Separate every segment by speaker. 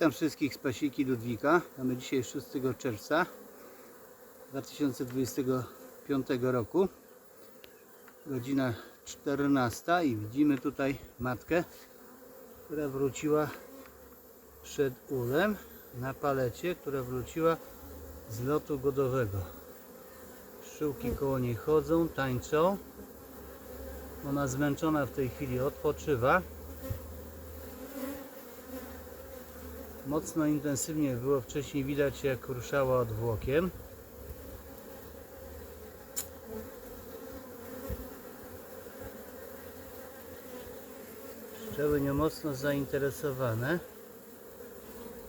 Speaker 1: Witam wszystkich z Pasiki Ludwika. Mamy dzisiaj 6 czerwca 2025 roku. Godzina 14 i widzimy tutaj matkę, która wróciła przed ulem na palecie, która wróciła z lotu godowego. Pszczółki koło niej chodzą, tańczą. Ona zmęczona w tej chwili odpoczywa. Mocno intensywnie było wcześniej widać jak ruszała odwłokiem. Pszczoły nią mocno zainteresowane,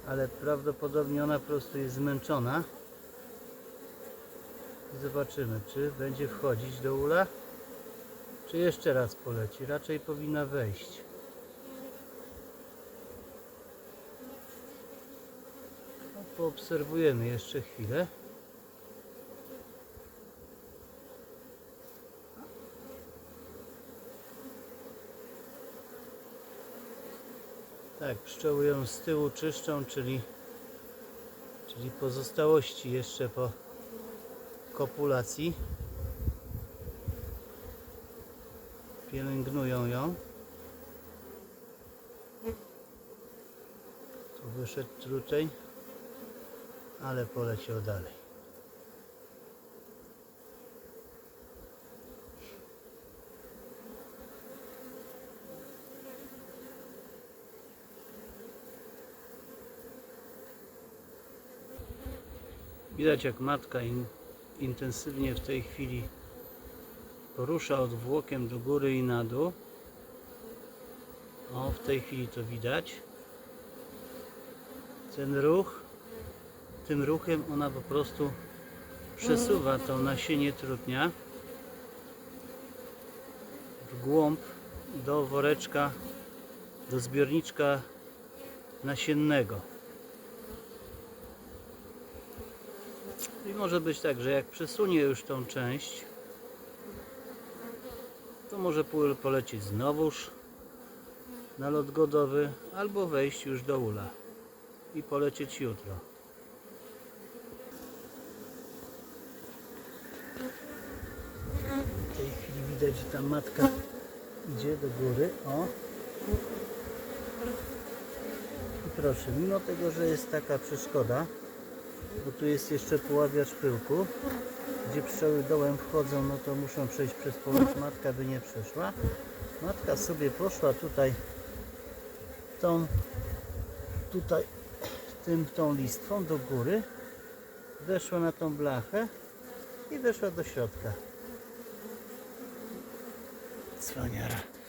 Speaker 1: ale prawdopodobnie ona po prostu jest zmęczona. Zobaczymy, czy będzie wchodzić do ula, czy jeszcze raz poleci. Raczej powinna wejść. Poobserwujemy jeszcze chwilę. Tak, pszczoły ją z tyłu czyszczą, czyli, czyli pozostałości jeszcze po kopulacji. Pielęgnują ją. Tu wyszedł truteń, ale poleciał dalej. Widać jak matka in, intensywnie w tej chwili porusza odwłokiem do góry i na dół. O, w tej chwili to widać. Ten ruch, tym ruchem ona po prostu przesuwa to nasienie trutnia w głąb do woreczka, do zbiorniczka nasiennego. I może być tak, że jak przesunie już tą część, to może polecieć znowuż na lot godowy, albo wejść już do ula i polecieć jutro. W tej chwili widać, że ta matka idzie do góry. O. I proszę, mimo tego, że jest taka przeszkoda, bo tu jest jeszcze poławiacz pyłku, gdzie pszczoły dołem wchodzą, no to muszą przejść przez połacz. Matka by nie przeszła. Matka sobie poszła tutaj tą, tutaj tym, tą listwą do góry, weszła na tą blachę i weszła do środka. Cwaniara.